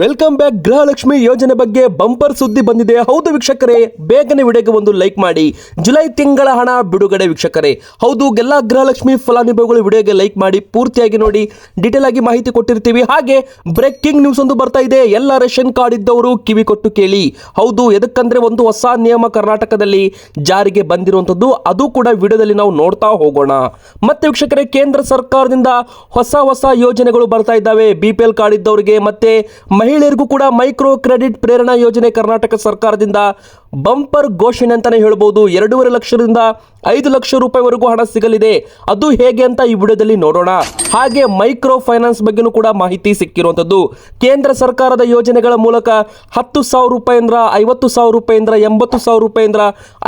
Welcome back Gruhalakshmi ಯೋಜನೆ ಬಗ್ಗೆ bumper ಸುದ್ದಿ ಬಂದಿದೆ. ಹೌದು ವೀಕ್ಷಕರೇ, ಬೇಗನೆ ವಿಡಿಯೋಗೆ ಒಂದು ಲೈಕ್ ಮಾಡಿ. ಜುಲೈ ತಿಂಗಳ ಹಣ ಬಿಡುಗಡೆ ವೀಕ್ಷಕರೇ. ಹೌದು ಎಲ್ಲ ಗೃಹಲಕ್ಷ್ಮಿ ಫಲಾನುಭವಿಗಳು ವಿಡಿಯೋಗೆ ಲೈಕ್ ಮಾಡಿ ಪೂರ್ತಿಯಾಗಿ ನೋಡಿ. ಡೀಟೇಲ್ ಆಗಿ ಮಾಹಿತಿ ಕೊಟ್ಟಿರ್ತೀವಿ. ಹಾಗೆ, ಬ್ರೇಕಿಂಗ್ ನ್ಯೂಸ್ ಒಂದು ಬರ್ತಾ ಇದೆ. ಎಲ್ಲ ರೇಷನ್ ಕಾರ್ಡ್ ಇದ್ದವರು ಕಿವಿ ಕೊಟ್ಟು ಕೇಳಿ. ಹೌದು, ಎದಕ್ಕಂದ್ರೆ ಒಂದು ಹೊಸ ನಿಯಮ ಕರ್ನಾಟಕದಲ್ಲಿ ಜಾರಿಗೆ ಬಂದಿರುವಂಥದ್ದು. ಅದು ಕೂಡ ವಿಡಿಯೋದಲ್ಲಿ ನಾವು ನೋಡ್ತಾ ಹೋಗೋಣ. ಮತ್ತೆ ವೀಕ್ಷಕರೇ, ಕೇಂದ್ರ ಸರ್ಕಾರದಿಂದ ಹೊಸ ಹೊಸ ಯೋಜನೆಗಳು ಬರ್ತಾ ಇದ್ದಾವೆ. ಬಿ ಕಾರ್ಡ್ ಇದ್ದವರಿಗೆ, ಮತ್ತೆ ಮಹಿಳೆಯರಿಗೂ ಕೂಡ ಮೈಕ್ರೋ ಕ್ರೆಡಿಟ್ ಪ್ರೇರಣಾ ಯೋಜನೆ ಕರ್ನಾಟಕ ಸರ್ಕಾರದಿಂದ ಬಂಪರ್ ಘೋಷಣೆ ಅಂತಲೇ ಹೇಳ್ಬೋದು. ಎರಡೂವರೆ ಲಕ್ಷದಿಂದ ಐದು ಲಕ್ಷ ರೂಪಾಯಿವರೆಗೂ ಹಣ ಸಿಗಲಿದೆ. ಅದು ಹೇಗೆ ಅಂತ ಈ ವಿಡಿಯೋದಲ್ಲಿ ನೋಡೋಣ. ಹಾಗೆ ಮೈಕ್ರೋ ಫೈನಾನ್ಸ್ ಬಗ್ಗೆನೂ ಕೂಡ ಮಾಹಿತಿ ಸಿಕ್ಕಿರುವಂಥದ್ದು. ಕೇಂದ್ರ ಸರ್ಕಾರದ ಯೋಜನೆಗಳ ಮೂಲಕ ಹತ್ತು ಸಾವಿರ ರೂಪಾಯಿಂದ ಐವತ್ತು ಸಾವಿರ ರೂಪಾಯಿಂದ ಎಂಬತ್ತು ಸಾವಿರ ರೂಪಾಯಿಂದ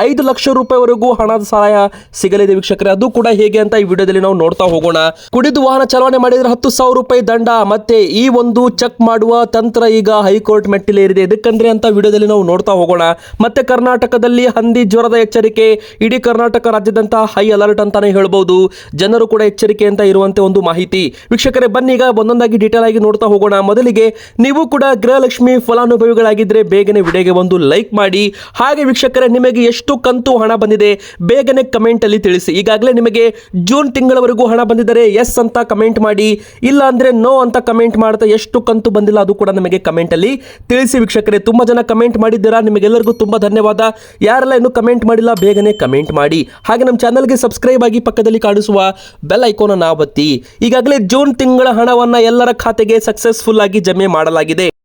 ಐದು ಲಕ್ಷ ರೂಪಾಯಿವರೆಗೂ ಹಣದ ಸಹಾಯ ಸಿಗಲಿದೆ ವೀಕ್ಷಕರೇ. ಅದು ಕೂಡ ಹೇಗೆ ಅಂತ ಈ ವಿಡಿಯೋದಲ್ಲಿ ನಾವು ನೋಡ್ತಾ ಹೋಗೋಣ. ಕುಡಿದು ವಾಹನ ಚಲಾವಣೆ ಮಾಡಿದ್ರೆ ಹತ್ತು ಸಾವಿರ ರೂಪಾಯಿ ದಂಡ. ಮತ್ತೆ ಈ ಒಂದು ಚೆಕ್ ಮಾಡುವ ತಂತ್ರ ಈಗ ಹೈಕೋರ್ಟ್ ಮೆಟ್ಟಿಲೇರಿದೆ ಇದಕ್ಕಂದ್ರೆ ಅಂತ ವಿಡಿಯೋದಲ್ಲಿ ನಾವು ನೋಡ್ತಾ ಹೋಗೋಣ. ಮತ್ತೆ ಕರ್ನಾಟಕದಲ್ಲಿ ಹಂದಿ ಜ್ವರದ ಎಚ್ಚರಿಕೆ. ಇಡೀ ಕರ್ನಾಟಕ ರಾಜ್ಯದಂತ ಹೈ ಅಲರ್ಟ್ ಅಂತಾನೆ ಹೇಳಬಹುದು ಜನರು ಕೂಡ ಎಚ್ಚರಿಕೆ ಅಂತ ಇರುವಂತೆ ಒಂದು ಮಾಹಿತಿ. ವೀಕ್ಷಕರೇ, ಬನ್ನಿ ಈಗ ಒಂದೊಂದಾಗಿ ಡೀಟೇಲ್ ಆಗಿ ನೋಡ್ತಾ ಹೋಗೋಣ. ಮೊದಲಿಗೆ ನೀವು ಕೂಡ ಗೃಹಲಕ್ಷ್ಮಿ ಫಲಾನುಭವಿಗಳಾಗಿದ್ರೆ ಬೇಗನೆ ವಿಡಿಯೋಗೆ ಒಂದು ಲೈಕ್ ಮಾಡಿ. ಹಾಗೆ ವೀಕ್ಷಕರೇ, ನಿಮಗೆ ಎಷ್ಟು ಕಂತು ಹಣ ಬಂದಿದೆ ಬೇಗನೆ ಕಮೆಂಟ್ ಅಲ್ಲಿ ತಿಳಿಸಿ. ಈಗಾಗಲೇ ನಿಮಗೆ ಜೂನ್ ತಿಂಗಳವರೆಗೂ ಹಣ ಬಂದಿದ್ದರೆ ಎಸ್ ಅಂತ ಕಮೆಂಟ್ ಮಾಡಿ. ಇಲ್ಲ ಅಂದ್ರೆ ನೋ ಅಂತ ಕಮೆಂಟ್ ಮಾಡ್ತಾ ಎಷ್ಟು ಕಂತು ಬಂದಿಲ್ಲ ಅದು ಕೂಡ ನಮಗೆ ಕಮೆಂಟ್ ಅಲ್ಲಿ ತಿಳಿಸಿ. ವೀಕ್ಷಕರೇ, ತುಂಬಾ ಜನ ಕಮೆಂಟ್ ಮಾಡಿದ್ದೀರಾ? ನಿಮಗೆಲ್ಲರಿಗೂ ತುಂಬಾ ಧನ್ಯವಾದ. ಯಾರೆಲ್ಲ ಇನ್ನೂ ಕಮೆಂಟ್ ಮಾಡಿಲ್ಲ, ಬೇಗನೆ ಕಮೆಂಟ್ ಮಾಡಿ. ಹಾಗೆ ನಮ್ಮ ಚಾನಲ್ಗೆ ಸಬ್ಸ್ಕ್ರೈಬ್ ಆಗಿ ಪಕ್ಕದಲ್ಲಿ ಕಾಣಿಸುವ ಬೆಲ್ ಐಕೋನ ಒತ್ತಿ ಈಗಾಗಲೇ ಜೂನ್ ತಿಂಗಳ ಹಣವನ್ನ ಎಲ್ಲರ ಖಾತೆಗೆ ಸಕ್ಸಸ್ಫುಲ್ ಆಗಿ ಜಮೆ ಮಾಡಲಾಗಿದೆ.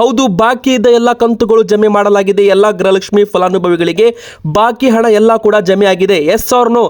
ಹೌದು, ಬಾಕಿ ಇದ್ದ ಎಲ್ಲ ಕಂತುಗಳು ಜಮೆ ಮಾಡಲಾಗಿದೆ. ಎಲ್ಲ ಗೃಹಲಕ್ಷ್ಮಿ ಫಲಾನುಭವಿಗಳಿಗೆ ಬಾಕಿ ಹಣ ಎಲ್ಲ ಕೂಡ ಜಮೆ ಆಗಿದೆ. ಎಸ್ ಆರ್ ನೋ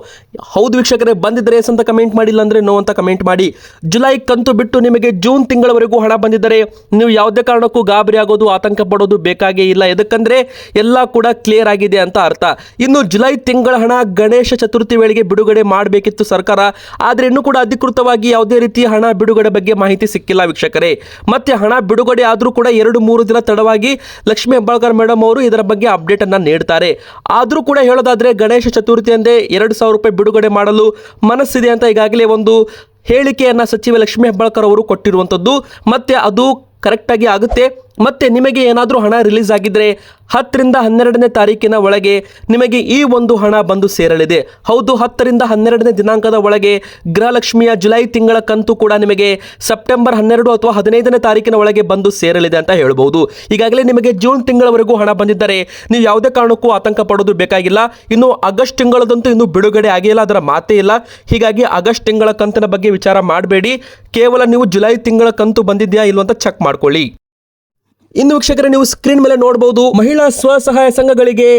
ಹೌದು ವೀಕ್ಷಕರೇ ಬಂದಿದ್ದರೆ ಎಸ್ ಅಂತ ಕಮೆಂಟ್ ಮಾಡಿಲ್ಲ ಅಂದರೆ ನೋ ಅಂತ ಕಮೆಂಟ್ ಮಾಡಿ. ಜುಲೈ ಕಂತು ಬಿಟ್ಟು ನಿಮಗೆ ಜೂನ್ ತಿಂಗಳವರೆಗೂ ಹಣ ಬಂದಿದ್ದರೆ ನೀವು ಯಾವುದೇ ಕಾರಣಕ್ಕೂ ಗಾಬರಿ ಆಗೋದು, ಆತಂಕ ಪಡೋದು ಬೇಕಾಗೇ ಇಲ್ಲ. ಎದಕ್ಕಂದ್ರೆ ಎಲ್ಲ ಕೂಡ ಕ್ಲಿಯರ್ ಆಗಿದೆ ಅಂತ ಅರ್ಥ. ಇನ್ನು ಜುಲೈ ತಿಂಗಳ ಹಣ ಗಣೇಶ ಚತುರ್ಥಿ ವೇಳೆಗೆ ಬಿಡುಗಡೆ ಮಾಡಬೇಕಿತ್ತು ಸರ್ಕಾರ. ಆದರೆ ಇನ್ನೂ ಕೂಡ ಅಧಿಕೃತವಾಗಿ ಯಾವುದೇ ರೀತಿಯ ಹಣ ಬಿಡುಗಡೆ ಬಗ್ಗೆ ಮಾಹಿತಿ ಸಿಕ್ಕಿಲ್ಲ ವೀಕ್ಷಕರೇ. ಮತ್ತೆ ಹಣ ಬಿಡುಗಡೆ ಆದರೂ ಕೂಡ ಎರಡು ಮೂರು ದಿನ ತಡವಾಗಿ ಲಕ್ಷ್ಮೀ ಹೆಬ್ಬಾಳ್ಕರ್ ಮೇಡಮ್ ಅವರು ಇದರ ಬಗ್ಗೆ ಅಪ್ಡೇಟ್ ಅನ್ನ ನೀಡ್ತಾರೆ. ಆದರೂ ಕೂಡ ಹೇಳೋದಾದ್ರೆ ಗಣೇಶ ಚತುರ್ಥಿ ಅಂದೇ ಎರಡು ಸಾವಿರ ರೂಪಾಯಿ ಬಿಡುಗಡೆ ಮಾಡಲು ಮನಸ್ಸಿದೆ ಅಂತ ಈಗಾಗಲೇ ಒಂದು ಹೇಳಿಕೆಯನ್ನ ಸಚಿವ ಲಕ್ಷ್ಮೀ ಹೆಬ್ಬಾಳ್ಕರ್ ಅವರು ಕೊಟ್ಟಿರುವಂಥದ್ದು ಮತ್ತೆ ಅದು ಕರೆಕ್ಟಾಗಿ ಆಗುತ್ತೆ. ಮತ್ತೆ ನಿಮಗೆ ಏನಾದರೂ ಹಣ ರಿಲೀಸ್ ಆಗಿದ್ರೆ ಹತ್ತರಿಂದ ಹನ್ನೆರಡನೇ ತಾರೀಕಿನ ಒಳಗೆ ನಿಮಗೆ ಈ ಒಂದು ಹಣ ಬಂದು ಸೇರಲಿದೆ. ಹೌದು, ಹತ್ತರಿಂದ ಹನ್ನೆರಡನೇ ದಿನಾಂಕದ ಒಳಗೆ ಗೃಹಲಕ್ಷ್ಮಿಯ ಜುಲೈ ತಿಂಗಳ ಕಂತು ಕೂಡ ನಿಮಗೆ ಸೆಪ್ಟೆಂಬರ್ ಹನ್ನೆರಡು ಅಥವಾ ಹದಿನೈದನೇ ತಾರೀಕಿನ ಒಳಗೆ ಬಂದು ಸೇರಲಿದೆ ಅಂತ ಹೇಳ್ಬೋದು. ಈಗಾಗಲೇ ನಿಮಗೆ ಜೂನ್ ತಿಂಗಳವರೆಗೂ ಹಣ ಬಂದಿದ್ದರೆ ನೀವು ಯಾವುದೇ ಕಾರಣಕ್ಕೂ ಆತಂಕ ಪಡೋದು ಬೇಕಾಗಿಲ್ಲ. ಇನ್ನು ಆಗಸ್ಟ್ ತಿಂಗಳದಂತೂ ಇನ್ನೂ ಬಿಡುಗಡೆ ಆಗಿಲ್ಲ, ಅದರ ಮಾತೇ ಇಲ್ಲ. ಹೀಗಾಗಿ ಆಗಸ್ಟ್ ತಿಂಗಳ ಕಂತಿನ ಬಗ್ಗೆ ವಿಚಾರ ಮಾಡಬೇಡಿ. ಕೇವಲ ನೀವು ಜುಲೈ ತಿಂಗಳ ಕಂತು ಬಂದಿದೆಯಾ ಇಲ್ವಂತ ಚೆಕ್ ಮಾಡ್ಕೊಳ್ಳಿ. ಇನ್ನು ವೀಕ್ಷಕರ, ನೀವು ಸ್ಕ್ರೀನ್ ಮೇಲೆ ನೋಡಬಹುದು ಮಹಿಳಾ ಸ್ವಸಹಾಯ ಸಂಘಗಳಿಗೆ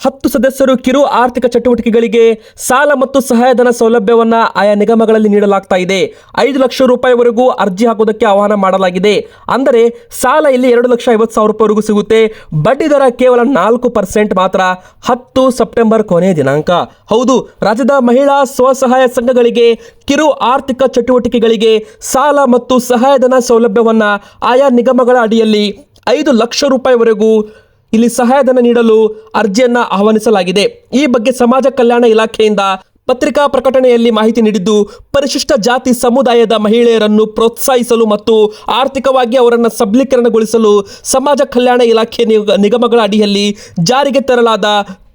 ಹತ್ತು ಸದಸ್ಯರು ಕಿರು ಆರ್ಥಿಕ ಚಟುವಟಿಕೆಗಳಿಗೆ ಸಾಲ ಮತ್ತು ಸಹಾಯಧನ ಸೌಲಭ್ಯವನ್ನ ಆಯಾ ನಿಗಮಗಳಲ್ಲಿ ನೀಡಲಾಗ್ತಾ ಇದೆ. ಐದು ಲಕ್ಷ ರೂಪಾಯಿವರೆಗೂ ಅರ್ಜಿ ಹಾಕೋದಕ್ಕೆ ಆಹ್ವಾನ ಮಾಡಲಾಗಿದೆ. ಅಂದರೆ ಸಾಲ ಇಲ್ಲಿ ಎರಡು ಲಕ್ಷ ಐವತ್ತು ಸಾವಿರ ರೂಪಾಯಿವರೆಗೂ ಸಿಗುತ್ತೆ. ಬಡ್ಡಿ ದರ ಕೇವಲ ನಾಲ್ಕು ಪರ್ಸೆಂಟ್ ಮಾತ್ರ. ಹತ್ತು ಸೆಪ್ಟೆಂಬರ್ ಕೊನೆಯ ದಿನಾಂಕ. ಹೌದು, ರಾಜ್ಯದ ಮಹಿಳಾ ಸ್ವಸಹಾಯ ಸಂಘಗಳಿಗೆ ಕಿರು ಆರ್ಥಿಕ ಚಟುವಟಿಕೆಗಳಿಗೆ ಸಾಲ ಮತ್ತು ಸಹಾಯಧನ ಸೌಲಭ್ಯವನ್ನ ಆಯಾ ನಿಗಮಗಳ ಅಡಿಯಲ್ಲಿ ಐದು ಲಕ್ಷ ರೂಪಾಯಿವರೆಗೂ ಇಲ್ಲಿ ಸಹಾಯಧನ ನೀಡಲು ಅರ್ಜಿಯನ್ನ ಆಹ್ವಾನಿಸಲಾಗಿದೆ. ಈ ಬಗ್ಗೆ ಸಮಾಜ ಕಲ್ಯಾಣ ಇಲಾಖೆಯಿಂದ ಪತ್ರಿಕಾ ಪ್ರಕಟಣೆಯಲ್ಲಿ ಮಾಹಿತಿ ನೀಡಿದ್ದು, ಪರಿಶಿಷ್ಟ ಜಾತಿ ಸಮುದಾಯದ ಮಹಿಳೆಯರನ್ನು ಪ್ರೋತ್ಸಾಹಿಸಲು ಮತ್ತು ಆರ್ಥಿಕವಾಗಿ ಅವರನ್ನು ಸಬಲೀಕರಣಗೊಳಿಸಲು ಸಮಾಜ ಕಲ್ಯಾಣ ಇಲಾಖೆ ನಿಗ- ನಿಗಮಗಳ ಅಡಿಯಲ್ಲಿ ಜಾರಿಗೆ ತರಲಾದ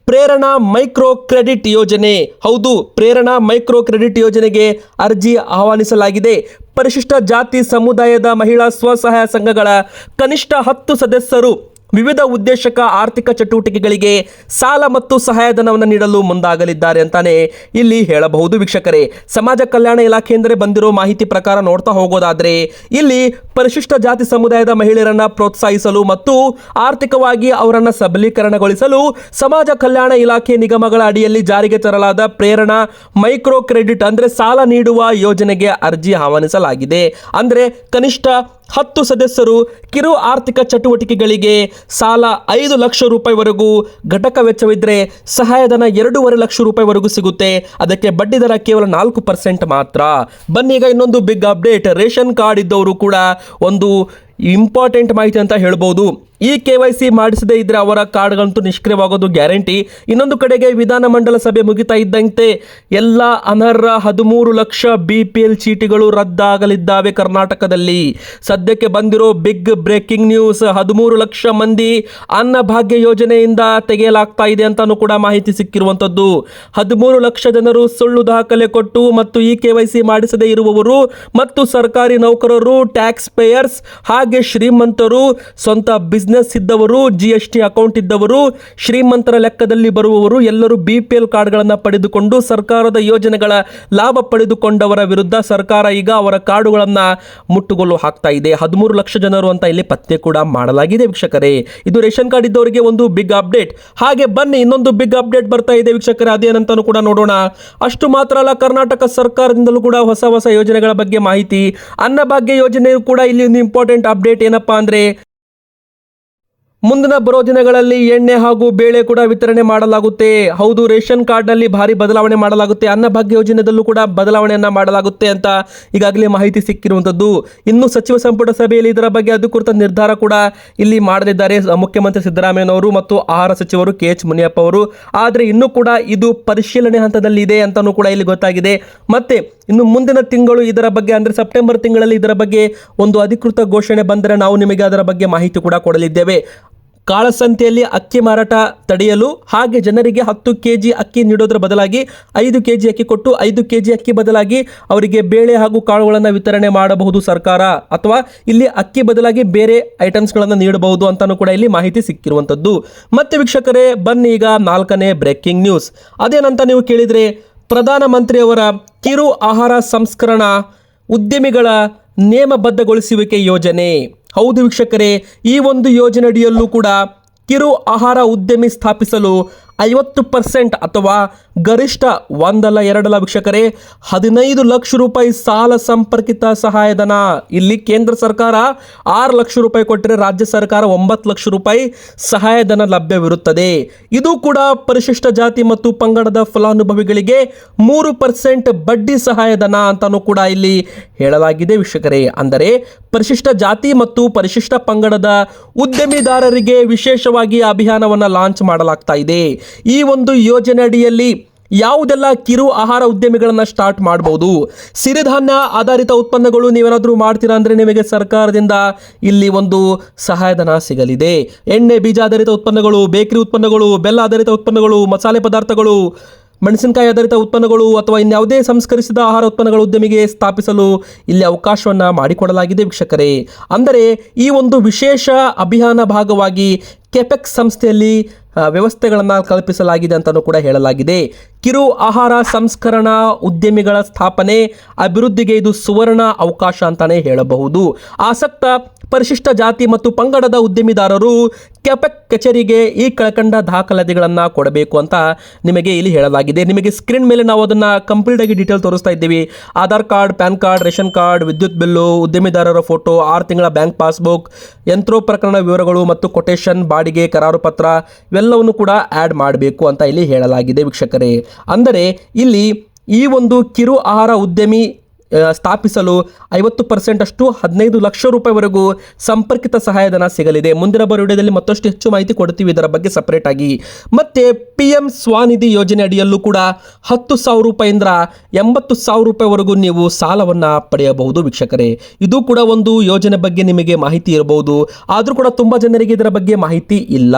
ಪ್ರೇರಣಾ ಮೈಕ್ರೋ ಕ್ರೆಡಿಟ್ ಯೋಜನೆ. ಹೌದು, ಪ್ರೇರಣಾ ಮೈಕ್ರೋ ಕ್ರೆಡಿಟ್ ಯೋಜನೆಗೆ ಅರ್ಜಿ ಆಹ್ವಾನಿಸಲಾಗಿದೆ. ಪರಿಶಿಷ್ಟ ಜಾತಿ ಸಮುದಾಯದ ಮಹಿಳಾ ಸ್ವಸಹಾಯ ಸಂಘಗಳ ಕನಿಷ್ಠ ಹತ್ತು ಸದಸ್ಯರು ವಿವಿಧ ಉದ್ದೇಶಕ ಆರ್ಥಿಕ ಚಟುವಟಿಕೆಗಳಿಗೆ ಸಾಲ ಮತ್ತು ಸಹಾಯಧನವನ್ನು ನೀಡಲು ಮುಂದಾಗಲಿದ್ದಾರೆ ಅಂತಾನೆ ಇಲ್ಲಿ ಹೇಳಬಹುದು ವೀಕ್ಷಕರೇ. ಸಮಾಜ ಕಲ್ಯಾಣ ಇಲಾಖೆಯಿಂದ ಬಂದಿರೋ ಮಾಹಿತಿ ಪ್ರಕಾರ ನೋಡ್ತಾ ಹೋಗೋದಾದ್ರೆ, ಇಲ್ಲಿ ಪರಿಶಿಷ್ಟ ಜಾತಿ ಸಮುದಾಯದ ಮಹಿಳೆಯರನ್ನ ಪ್ರೋತ್ಸಾಹಿಸಲು ಮತ್ತು ಆರ್ಥಿಕವಾಗಿ ಅವರನ್ನು ಸಬಲೀಕರಣಗೊಳಿಸಲು ಸಮಾಜ ಕಲ್ಯಾಣ ಇಲಾಖೆ ನಿಗಮಗಳ ಅಡಿಯಲ್ಲಿ ಜಾರಿಗೆ ತರಲಾದ ಪ್ರೇರಣಾ ಮೈಕ್ರೋ ಕ್ರೆಡಿಟ್ ಅಂದ್ರೆ ಸಾಲ ನೀಡುವ ಯೋಜನೆಗೆ ಅರ್ಜಿ ಆಹ್ವಾನಿಸಲಾಗಿದೆ. ಅಂದ್ರೆ ಕನಿಷ್ಠ ಹತ್ತು ಸದಸ್ಯರು ಕಿರು ಆರ್ಥಿಕ ಚಟುವಟಿಕೆಗಳಿಗೆ ಸಾಲ ಐದು ಲಕ್ಷ ರೂಪಾಯಿವರೆಗೂ ಘಟಕ ವೆಚ್ಚವಿದ್ದರೆ ಸಹಾಯಧನ ಎರಡೂವರೆ ಲಕ್ಷ ರೂಪಾಯಿವರೆಗೂ ಸಿಗುತ್ತೆ. ಅದಕ್ಕೆ ಬಡ್ಡಿ ದರ ಕೇವಲ ನಾಲ್ಕು ಪರ್ಸೆಂಟ್ ಮಾತ್ರ. ಬನ್ನಿ ಈಗ ಇನ್ನೊಂದು ಬಿಗ್ ಅಪ್ಡೇಟ್ ರೇಷನ್ ಕಾರ್ಡ್ ಇದ್ದವರು ಕೂಡ ಒಂದು ಇಂಪಾರ್ಟೆಂಟ್ ಮಾಹಿತಿ ಅಂತ ಹೇಳ್ಬೋದು. ಈ ಕೆ ವೈ ಸಿ ಮಾಡಿಸದೇ ಇದ್ರೆ ಅವರ ಕಾರ್ಡ್ಗಳಂತೂ ನಿಷ್ಕ್ರಿಯವಾಗೋದು ಗ್ಯಾರಂಟಿ. ಇನ್ನೊಂದು ಕಡೆಗೆ ವಿಧಾನಮಂಡಲ ಸಭೆ ಮುಗಿತಾ ಇದ್ದಂತೆ ಎಲ್ಲ ಅನರ್ಹ ಹದಿಮೂರು ಲಕ್ಷ ಬಿ ಪಿ ಎಲ್ ಚೀಟಿಗಳು ರದ್ದಾಗಲಿದ್ದಾವೆ ಕರ್ನಾಟಕದಲ್ಲಿ. ಸದ್ಯಕ್ಕೆ ಬಂದಿರೋ ಬಿಗ್ ಬ್ರೇಕಿಂಗ್ ನ್ಯೂಸ್, ಹದಿಮೂರು ಲಕ್ಷ ಮಂದಿ ಅನ್ನಭಾಗ್ಯ ಯೋಜನೆಯಿಂದ ತೆಗೆಯಲಾಗ್ತಾ ಇದೆ ಅಂತಾನೂ ಕೂಡ ಮಾಹಿತಿ ಸಿಕ್ಕಿರುವಂತದ್ದು ಹದಿಮೂರು ಲಕ್ಷ ಜನರು ಸುಳ್ಳು ದಾಖಲೆ ಕೊಟ್ಟು ಮತ್ತು ಈ ಕೆ ವೈ ಸಿ ಮಾಡಿಸದೇ ಇರುವವರು ಮತ್ತು ಸರ್ಕಾರಿ ನೌಕರರು, ಟ್ಯಾಕ್ಸ್ ಪೇಯರ್ಸ್ ಹಾಗೆ ಶ್ರೀಮಂತರು ಸ್ವಂತ ಬಿಸ್ನೆಸ್ ಇದ್ದವರು ಜಿ ಎಸ್ ಟಿ ಅಕೌಂಟ್ ಇದ್ದವರು, ಶ್ರೀಮಂತರ ಲೆಕ್ಕದಲ್ಲಿ ಬರುವವರು, ಎಲ್ಲರೂ ಬಿ ಪಿ ಎಲ್ ಕಾರ್ಡ್ಗಳನ್ನು ಪಡೆದುಕೊಂಡು ಸರ್ಕಾರದ ಯೋಜನೆಗಳ ಲಾಭ ಪಡೆದುಕೊಂಡವರ ವಿರುದ್ಧ ಸರ್ಕಾರ ಈಗ ಅವರ ಕಾರ್ಡುಗಳನ್ನು ಮುಟ್ಟುಗೋಲು ಹಾಕ್ತಾ ಇದೆ. ಹದಿಮೂರು ಲಕ್ಷ ಜನರು ಅಂತ ಇಲ್ಲಿ ಪತ್ತೆ ಕೂಡ ಮಾಡಲಾಗಿದೆ ವೀಕ್ಷಕರೇ. ಇದು ರೇಷನ್ ಕಾರ್ಡ್ ಇದ್ದವರಿಗೆ ಒಂದು ಬಿಗ್ ಅಪ್ಡೇಟ್ ಹಾಗೆ ಬನ್ನಿ, ಇನ್ನೊಂದು ಬಿಗ್ ಅಪ್ಡೇಟ್ ಬರ್ತಾ ಇದೆ ವೀಕ್ಷಕರೇ. ಅದೇನಂತಾನು ಕೂಡ ನೋಡೋಣ. ಅಷ್ಟು ಮಾತ್ರ ಅಲ್ಲ, ಕರ್ನಾಟಕ ಸರ್ಕಾರದಿಂದಲೂ ಕೂಡ ಹೊಸ ಹೊಸ ಯೋಜನೆಗಳ ಬಗ್ಗೆ ಮಾಹಿತಿ, ಅನ್ನಭಾಗ್ಯ ಯೋಜನೆಯು ಕೂಡ ಇಲ್ಲಿ ಒಂದು ಇಂಪಾರ್ಟೆಂಟ್ ಅಪ್ಡೇಟ್ ಏನಪ್ಪಾ ಅಂದ್ರೆ ಮುಂದಿನ ಬರೋ ದಿನಗಳಲ್ಲಿ ಎಣ್ಣೆ ಹಾಗೂ ಬೇಳೆ ಕೂಡ ವಿತರಣೆ ಮಾಡಲಾಗುತ್ತೆ. ಹೌದು, ರೇಷನ್ ಕಾರ್ಡ್ನಲ್ಲಿ ಭಾರಿ ಬದಲಾವಣೆ ಮಾಡಲಾಗುತ್ತೆ. ಅನ್ನಭಾಗ್ಯ ಯೋಜನೆಯಲ್ಲೂ ಕೂಡ ಬದಲಾವಣೆಯನ್ನು ಮಾಡಲಾಗುತ್ತೆ ಅಂತ ಈಗಾಗಲೇ ಮಾಹಿತಿ ಸಿಕ್ಕಿರುವಂಥದ್ದು. ಇನ್ನು ಸಚಿವ ಸಂಪುಟ ಸಭೆಯಲ್ಲಿ ಇದರ ಬಗ್ಗೆ ಅಧಿಕೃತ ನಿರ್ಧಾರ ಕೂಡ ಇಲ್ಲಿ ಮಾಡಲಿದ್ದಾರೆ ಮುಖ್ಯಮಂತ್ರಿ ಸಿದ್ದರಾಮಯ್ಯನವರು ಮತ್ತು ಆಹಾರ ಸಚಿವರು ಕೆ. ಎಚ್. ಮುನಿಯಪ್ಪ ಅವರು. ಆದರೆ ಇನ್ನೂ ಕೂಡ ಇದು ಪರಿಶೀಲನೆ ಹಂತದಲ್ಲಿ ಇದೆ ಅಂತಾನೂ ಕೂಡ ಇಲ್ಲಿ ಗೊತ್ತಾಗಿದೆ. ಮತ್ತೆ ಇನ್ನು ಮುಂದಿನ ತಿಂಗಳು ಇದರ ಬಗ್ಗೆ ಅಂದರೆ ಸೆಪ್ಟೆಂಬರ್ ತಿಂಗಳಲ್ಲಿ ಇದರ ಬಗ್ಗೆ ಒಂದು ಅಧಿಕೃತ ಘೋಷಣೆ ಬಂದರೆ ನಾವು ನಿಮಗೆ ಅದರ ಬಗ್ಗೆ ಮಾಹಿತಿ ಕೂಡ ಕೊಡಲಿದ್ದೇವೆ. ಕಾಳಸಂತೆಯಲ್ಲಿ ಅಕ್ಕಿ ಮಾರಾಟ ತಡೆಯಲು ಹಾಗೆ ಜನರಿಗೆ ಹತ್ತು ಕೆ ಜಿ ಅಕ್ಕಿ ನೀಡೋದ್ರ ಬದಲಾಗಿ ಐದು ಕೆ ಜಿ ಅಕ್ಕಿ ಕೊಟ್ಟು ಐದು ಕೆ ಜಿ ಅಕ್ಕಿ ಬದಲಾಗಿ ಅವರಿಗೆ ಬೇಳೆ ಹಾಗೂ ಕಾಳುಗಳನ್ನು ವಿತರಣೆ ಮಾಡಬಹುದು ಸರ್ಕಾರ. ಅಥವಾ ಇಲ್ಲಿ ಅಕ್ಕಿ ಬದಲಾಗಿ ಬೇರೆ ಐಟಮ್ಸ್ಗಳನ್ನು ನೀಡಬಹುದು ಅಂತಾನೂ ಕೂಡ ಇಲ್ಲಿ ಮಾಹಿತಿ ಸಿಕ್ಕಿರುವಂಥದ್ದು. ಮತ್ತೆ ವೀಕ್ಷಕರೇ, ಬನ್ನಿ ಈಗ ನಾಲ್ಕನೇ ಬ್ರೇಕಿಂಗ್ ನ್ಯೂಸ್. ಅದೇನಂತ ನೀವು ಕೇಳಿದರೆ, ಪ್ರಧಾನಮಂತ್ರಿಯವರ ಕಿರು ಆಹಾರ ಸಂಸ್ಕರಣಾ ಉದ್ಯಮಿಗಳ ನೇಮಬದ್ಧಗೊಳಿಸುವಿಕೆ ಯೋಜನೆ. ಹೌದು ವೀಕ್ಷಕರೇ ಈ ಒಂದು ಯೋಜನೆ ಅಡಿಯಲ್ಲೂ ಕೂಡ ಕಿರು ಆಹಾರ ಉದ್ಯಮಿ ಸ್ಥಾಪಿಸಲು ಐವತ್ತು ಪರ್ಸೆಂಟ್ ಅಥವಾ ಗರಿಷ್ಠ ಒಂದಲ್ಲ ಎರಡಲ್ಲ ವೀಕ್ಷಕರೇ, ಹದಿನೈದು ಲಕ್ಷ ರೂಪಾಯಿ ಸಾಲ ಸಂಪರ್ಕಿತ ಸಹಾಯಧನ. ಇಲ್ಲಿ ಕೇಂದ್ರ ಸರ್ಕಾರ ಆರು ಲಕ್ಷ ರೂಪಾಯಿ ಕೊಟ್ಟರೆ ರಾಜ್ಯ ಸರ್ಕಾರ ಒಂಬತ್ತು ಲಕ್ಷ ರೂಪಾಯಿ ಸಹಾಯಧನ ಲಭ್ಯವಿರುತ್ತದೆ. ಇದು ಕೂಡ ಪರಿಶಿಷ್ಟ ಜಾತಿ ಮತ್ತು ಪಂಗಡದ ಫಲಾನುಭವಿಗಳಿಗೆ ಮೂರು ಪರ್ಸೆಂಟ್ ಬಡ್ಡಿ ಸಹಾಯಧನ ಅಂತಾನೂ ಕೂಡ ಇಲ್ಲಿ ಹೇಳಲಾಗಿದೆ ವೀಕ್ಷಕರೇ. ಅಂದರೆ ಪರಿಶಿಷ್ಟ ಜಾತಿ ಮತ್ತು ಪರಿಶಿಷ್ಟ ಪಂಗಡದ ಉದ್ಯಮಿದಾರರಿಗೆ ವಿಶೇಷವಾಗಿ ಅಭಿಯಾನವನ್ನು ಲಾಂಚ್ ಮಾಡಲಾಗ್ತಾ ಇದೆ. ಈ ಒಂದು ಯೋಜನೆ ಅಡಿಯಲ್ಲಿ ಯಾವುದೆಲ್ಲ ಕಿರು ಆಹಾರ ಉದ್ಯಮಿಗಳನ್ನು ಸ್ಟಾರ್ಟ್ ಮಾಡಬಹುದು ಸಿರಿಧಾನ್ಯ ಆಧಾರಿತ ಉತ್ಪನ್ನಗಳು ನೀವೇನಾದರೂ ಮಾಡ್ತೀರಾ ಅಂದರೆ ನಿಮಗೆ ಸರ್ಕಾರದಿಂದ ಇಲ್ಲಿ ಒಂದು ಸಹಾಯಧನ ಸಿಗಲಿದೆ. ಎಣ್ಣೆ, ಬೀಜ ಆಧಾರಿತ ಉತ್ಪನ್ನಗಳು, ಬೇಕರಿ ಉತ್ಪನ್ನಗಳು, ಬೆಲ್ಲ ಆಧಾರಿತ ಉತ್ಪನ್ನಗಳು, ಮಸಾಲೆ ಪದಾರ್ಥಗಳು, ಮೆಣಸಿನಕಾಯಿ ಆಧಾರಿತ ಉತ್ಪನ್ನಗಳು ಅಥವಾ ಇನ್ಯಾವುದೇ ಸಂಸ್ಕರಿಸಿದ ಆಹಾರ ಉತ್ಪನ್ನಗಳ ಉದ್ಯಮಿಗೆ ಸ್ಥಾಪಿಸಲು ಇಲ್ಲಿ ಅವಕಾಶವನ್ನು ಮಾಡಿಕೊಡಲಾಗಿದೆ ವೀಕ್ಷಕರೇ. ಅಂದರೆ ಈ ಒಂದು ವಿಶೇಷ ಅಭಿಯಾನ ಭಾಗವಾಗಿ ಕೆಪೆಕ್ ಸಂಸ್ಥೆಯಲ್ಲಿ ವ್ಯವಸ್ಥೆಗಳನ್ನು ಕಲ್ಪಿಸಲಾಗಿದೆ ಅಂತಲೂ ಕೂಡ ಹೇಳಲಾಗಿದೆ. ಕಿರು ಆಹಾರ ಸಂಸ್ಕರಣಾ ಉದ್ಯಮಿಗಳ ಸ್ಥಾಪನೆ, ಅಭಿವೃದ್ಧಿಗೆ ಇದು ಸುವರ್ಣ ಅವಕಾಶ ಅಂತಾನೆ ಹೇಳಬಹುದು. ಆಸಕ್ತ ಪರಿಶಿಷ್ಟ ಜಾತಿ ಮತ್ತು ಪಂಗಡದ ಉದ್ಯಮಿದಾರರು ಕೆಪೆಕ್ ಕಚೇರಿಗೆ ಈ ಕಳಕಂಡ ದಾಖಲಾತಿಗಳನ್ನು ಕೊಡಬೇಕು ಅಂತ ನಿಮಗೆ ಇಲ್ಲಿ ಹೇಳಲಾಗಿದೆ. ನಿಮಗೆ ಸ್ಕ್ರೀನ್ ಮೇಲೆ ನಾವು ಅದನ್ನು ಕಂಪ್ಲೀಟ್ ಆಗಿ ಡೀಟೇಲ್ ತೋರಿಸ್ತಾ ಇದ್ದೀವಿ. Aadhaar card, pan card, ration card, ವಿದ್ಯುತ್ ಬಿಲ್ಲು, ಉದ್ಯಮಿದಾರರ ಫೋಟೋ, ಆರು ತಿಂಗಳ ಬ್ಯಾಂಕ್ ಪಾಸ್ಬುಕ್, ಯಂತ್ರೋಪಕರಣ ವಿವರಗಳು ಮತ್ತು ಕೊಟೇಶನ್ ಬಾಡಿಗೆ, ಕರಾರು ಪತ್ರ ಇವೆಲ್ಲವನ್ನು ಕೂಡ ಆ್ಯಡ್ ಮಾಡಬೇಕು ಅಂತ ಇಲ್ಲಿ ಹೇಳಲಾಗಿದೆ ವೀಕ್ಷಕರೇ. ಅಂದರೆ ಇಲ್ಲಿ ಈ ಒಂದು ಕಿರು ಆಹಾರ ಉದ್ಯಮಿ ಸ್ಥಾಪಿಸಲು ಐವತ್ತು ಪರ್ಸೆಂಟ್ ಅಷ್ಟು ಹದಿನೈದು ಲಕ್ಷ ರೂಪಾಯಿವರೆಗೂ ಸಂಪರ್ಕಿತ ಸಹಾಯಧನ ಸಿಗಲಿದೆ. ಮುಂದಿನ ಬರೋ ವಿಡಿಯೋದಲ್ಲಿ ಮತ್ತಷ್ಟು ಹೆಚ್ಚು ಮಾಹಿತಿ ಕೊಡ್ತೀವಿ ಇದರ ಬಗ್ಗೆ ಸಪರೇಟ್ ಆಗಿ. ಮತ್ತೆ ಪಿ ಎಂ ಸ್ವಾನಿಧಿ ಯೋಜನೆ ಅಡಿಯಲ್ಲೂ ಕೂಡ ಹತ್ತು ಸಾವಿರ ರೂಪಾಯಿಂದ ಎಂಬತ್ತು ಸಾವಿರ ರೂಪಾಯಿವರೆಗೂ ನೀವು ಸಾಲವನ್ನು ಪಡೆಯಬಹುದು ವೀಕ್ಷಕರೇ. ಇದು ಕೂಡ ಒಂದು ಯೋಜನೆ ಬಗ್ಗೆ ನಿಮಗೆ ಮಾಹಿತಿ ಇರಬಹುದು. ಆದರೂ ಕೂಡ ತುಂಬ ಜನರಿಗೆ ಇದರ ಬಗ್ಗೆ ಮಾಹಿತಿ ಇಲ್ಲ.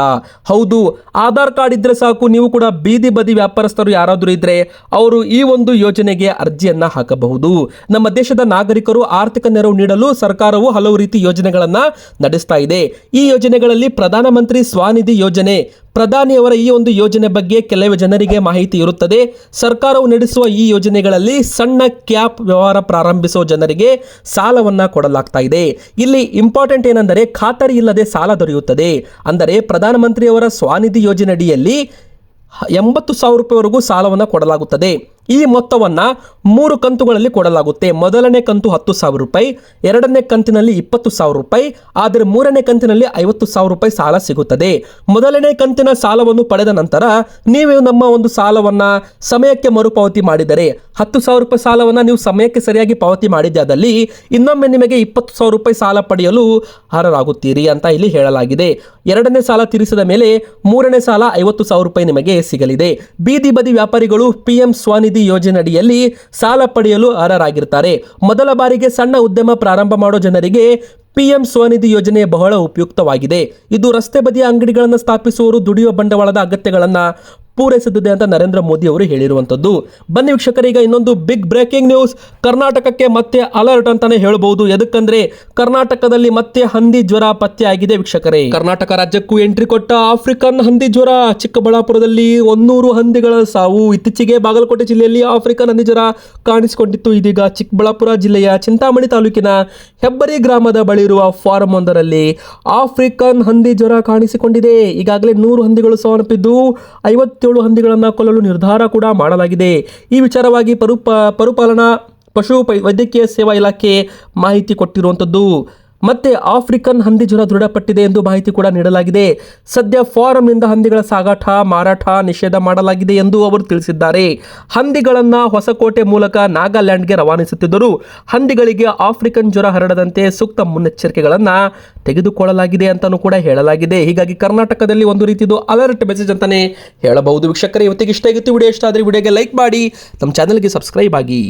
ಹೌದು, ಆಧಾರ್ ಕಾರ್ಡ್ ಇದ್ದರೆ ಸಾಕು, ನೀವು ಕೂಡ ಬೀದಿ ಬದಿ ವ್ಯಾಪಾರಸ್ಥರು ಯಾರಾದರೂ ಇದ್ದರೆ ಅವರು ಈ ಒಂದು ಯೋಜನೆಗೆ ಅರ್ಜಿಯನ್ನು ಹಾಕಬಹುದು. ನಮ್ಮ ದೇಶದ ನಾಗರಿಕರು ಆರ್ಥಿಕ ನೆರವು ನೀಡಲು ಸರ್ಕಾರವು ಹಲವು ರೀತಿ ಯೋಜನೆಗಳನ್ನು ನಡೆಸ್ತಾ ಇದೆ. ಈ ಯೋಜನೆಗಳಲ್ಲಿ ಪ್ರಧಾನಮಂತ್ರಿ ಸ್ವಾನಿಧಿ ಯೋಜನೆ, ಪ್ರಧಾನಿಯವರ ಈ ಒಂದು ಯೋಜನೆ ಬಗ್ಗೆ ಕೆಲವು ಜನರಿಗೆ ಮಾಹಿತಿ ಇರುತ್ತದೆ. ಸರ್ಕಾರವು ನಡೆಸುವ ಈ ಯೋಜನೆಗಳಲ್ಲಿ ಸಣ್ಣ ಕ್ಯಾಪ್ ವ್ಯವಹಾರ ಪ್ರಾರಂಭಿಸುವ ಜನರಿಗೆ ಸಾಲವನ್ನ ಕೊಡಲಾಗ್ತಾ ಇದೆ. ಇಲ್ಲಿ ಇಂಪಾರ್ಟೆಂಟ್ ಏನೆಂದರೆ ಖಾತರಿ ಇಲ್ಲದೆ ಸಾಲ ದೊರೆಯುತ್ತದೆ. ಅಂದರೆ ಪ್ರಧಾನಮಂತ್ರಿಯವರ ಸ್ವಾನಿಧಿ ಯೋಜನೆಯಡಿಯಲ್ಲಿ ಎಂಬತ್ತು ಸಾವಿರ ರೂಪಾಯಿವರೆಗೂ ಸಾಲವನ್ನು ಕೊಡಲಾಗುತ್ತದೆ. ಈ ಮೊತ್ತವನ್ನು ಮೂರು ಕಂತುಗಳಲ್ಲಿ ಕೊಡಲಾಗುತ್ತೆ. ಮೊದಲನೇ ಕಂತು ಹತ್ತು ಸಾವಿರ ರೂಪಾಯಿ, ಎರಡನೇ ಕಂತಿನಲ್ಲಿ ಇಪ್ಪತ್ತು ಸಾವಿರ ರೂಪಾಯಿ, ಆದರೆ ಮೂರನೇ ಕಂತಿನಲ್ಲಿ ಐವತ್ತು ಸಾವಿರ ರೂಪಾಯಿ ಸಾಲ ಸಿಗುತ್ತದೆ. ಮೊದಲನೇ ಕಂತಿನ ಸಾಲವನ್ನು ಪಡೆದ ನಂತರ ನೀವು ನಮ್ಮ ಒಂದು ಸಾಲವನ್ನು ಸಮಯಕ್ಕೆ ಮರುಪಾವತಿ ಮಾಡಿದರೆ, ಹತ್ತು ಸಾವಿರ ರೂಪಾಯಿ ಸಾಲವನ್ನ ನೀವು ಸಮಯಕ್ಕೆ ಸರಿಯಾಗಿ ಪಾವತಿ ಮಾಡಿದ್ದಾದಲ್ಲಿ ಇನ್ನೊಮ್ಮೆ ನಿಮಗೆ ಇಪ್ಪತ್ತು ಸಾವಿರ ರೂಪಾಯಿ ಸಾಲ ಪಡೆಯಲು ಅರ್ಹರಾಗುತ್ತೀರಿ ಅಂತ ಇಲ್ಲಿ ಹೇಳಲಾಗಿದೆ. ಎರಡನೇ ಸಾಲ ತೀರಿಸಿದ ಮೇಲೆ ಮೂರನೇ ಸಾಲ ಐವತ್ತು ಸಾವಿರ ರೂಪಾಯಿ ನಿಮಗೆ ಸಿಗಲಿದೆ. ಬೀದಿ ಬದಿ ವ್ಯಾಪಾರಿಗಳು, ಪಿಎಂ ಸ್ವನಿಧಿ ಯೋಜನೆ ಅಡಿಯಲ್ಲಿ ಸಾಲ ಪಡೆಯಲು ಅರ್ಹರಾಗಿರ್ತಾರೆ. ಮೊದಲ ಬಾರಿಗೆ ಸಣ್ಣ ಉದ್ಯಮ ಪ್ರಾರಂಭ ಮಾಡೋ ಜನರಿಗೆ ಪಿಎಂ ಸ್ವನಿಧಿ ಯೋಜನೆ ಬಹಳ ಉಪಯುಕ್ತವಾಗಿದೆ. ಇದು ರಸ್ತೆ ಬದಿಯ ಅಂಗಡಿಗಳನ್ನು ಸ್ಥಾಪಿಸುವವರು ದುಡಿಯುವ ಬಂಡವಾಳದ ಅಗತ್ಯಗಳನ್ನು ಪೂರೈಸುತ್ತದೆ ಅಂತ ನರೇಂದ್ರ ಮೋದಿ ಅವರು ಹೇಳಿರುವಂಥದ್ದು. ಬನ್ನಿ ವೀಕ್ಷಕರೀಗ ಇನ್ನೊಂದು ಬಿಗ್ ಬ್ರೇಕಿಂಗ್ ನ್ಯೂಸ್ ಕರ್ನಾಟಕಕ್ಕೆ ಮತ್ತೆ ಅಲರ್ಟ್ ಅಂತಾನೆ ಹೇಳಬಹುದು ಎದಕ್ಕಂದ್ರೆ ಕರ್ನಾಟಕದಲ್ಲಿ ಮತ್ತೆ ಹಂದಿ ಜ್ವರ ಪತ್ತೆ ಆಗಿದೆ ವೀಕ್ಷಕರೇ. ಕರ್ನಾಟಕ ರಾಜ್ಯಕ್ಕೂ ಎಂಟ್ರಿ ಕೊಟ್ಟ ಆಫ್ರಿಕನ್ ಹಂದಿ ಜ್ವರ. ಚಿಕ್ಕಬಳ್ಳಾಪುರದಲ್ಲಿ ಒಂದೂರು ಹಂದಿಗಳ ಸಾವು. ಇತ್ತೀಚೆಗೆ ಬಾಗಲಕೋಟೆ ಜಿಲ್ಲೆಯಲ್ಲಿ ಆಫ್ರಿಕನ್ ಹಂದಿ ಜ್ವರ ಕಾಣಿಸಿಕೊಂಡಿತ್ತು. ಇದೀಗ ಚಿಕ್ಕಬಳ್ಳಾಪುರ ಜಿಲ್ಲೆಯ ಚಿಂತಾಮಣಿ ತಾಲೂಕಿನ ಹೆಬ್ಬರಿ ಗ್ರಾಮದ ಬಳಿ ಇರುವ ಫಾರ್ಮ್ ಒಂದರಲ್ಲಿ ಆಫ್ರಿಕನ್ ಹಂದಿ ಜ್ವರ ಕಾಣಿಸಿಕೊಂಡಿದೆ. ಈಗಾಗಲೇ ನೂರು ಹಂದಿಗಳು ಸಾವನ್ನಪ್ಪಿದ್ದು ಐವತ್ತೇಳು ಹಂದಿಗಳನ್ನು ಕೊಲ್ಲಲು ನಿರ್ಧಾರ ಕೂಡ ಮಾಡಲಾಗಿದೆ. ಈ ವಿಚಾರವಾಗಿ ಪರುಪ, ಪರುಪಾಲನಾ, ಪಶು ವೈದ್ಯಕೀಯ ಸೇವಾ ಇಲಾಖೆ ಮಾಹಿತಿ ಕೊಟ್ಟಿರುವಂಥದ್ದು ಮತ್ತೆ ಆಫ್ರಿಕನ್ ಹಂದಿ ಜ್ವರ ದೃಢಪಟ್ಟಿದೆ ಎಂದು ಮಾಹಿತಿ ಕೂಡ ನೀಡಲಾಗಿದೆ. ಸದ್ಯ ಫಾರಂನಿಂದ ಹಂದಿಗಳ ಸಾಗಾಟ, ಮಾರಾಟ ನಿಷೇಧ ಮಾಡಲಾಗಿದೆ ಎಂದು ಅವರು ತಿಳಿಸಿದ್ದಾರೆ. ಹಂದಿಗಳನ್ನು ಹೊಸಕೋಟೆ ಮೂಲಕ ನಾಗಾಲ್ಯಾಂಡ್ಗೆ ರವಾನಿಸುತ್ತಿದ್ದರು. ಹಂದಿಗಳಿಗೆ ಆಫ್ರಿಕನ್ ಜ್ವರ ಹರಡದಂತೆ ಸೂಕ್ತ ಮುನ್ನೆಚ್ಚರಿಕೆಗಳನ್ನು ತೆಗೆದುಕೊಳ್ಳಲಾಗಿದೆ ಅಂತಲೂ ಕೂಡ ಹೇಳಲಾಗಿದೆ. ಹೀಗಾಗಿ ಕರ್ನಾಟಕದಲ್ಲಿ ಒಂದು ರೀತಿಯದು ಅಲರ್ಟ್ ಮೆಸೇಜ್ ಅಂತಾನೆ ಹೇಳಬಹುದು. ವೀಕ್ಷಕರೇ ಇವತ್ತಿಗೆ ಇಷ್ಟ ಆಗಿತ್ತು. ವಿಡಿಯೋ ಇಷ್ಟ ಆದರೆ ವಿಡಿಯೋಗೆ ಲೈಕ್ ಮಾಡಿ. ನಮ್ಮ ಚಾನಲ್ಗೆ ಸಬ್ಸ್ಕ್ರೈಬ್ ಆಗಿ.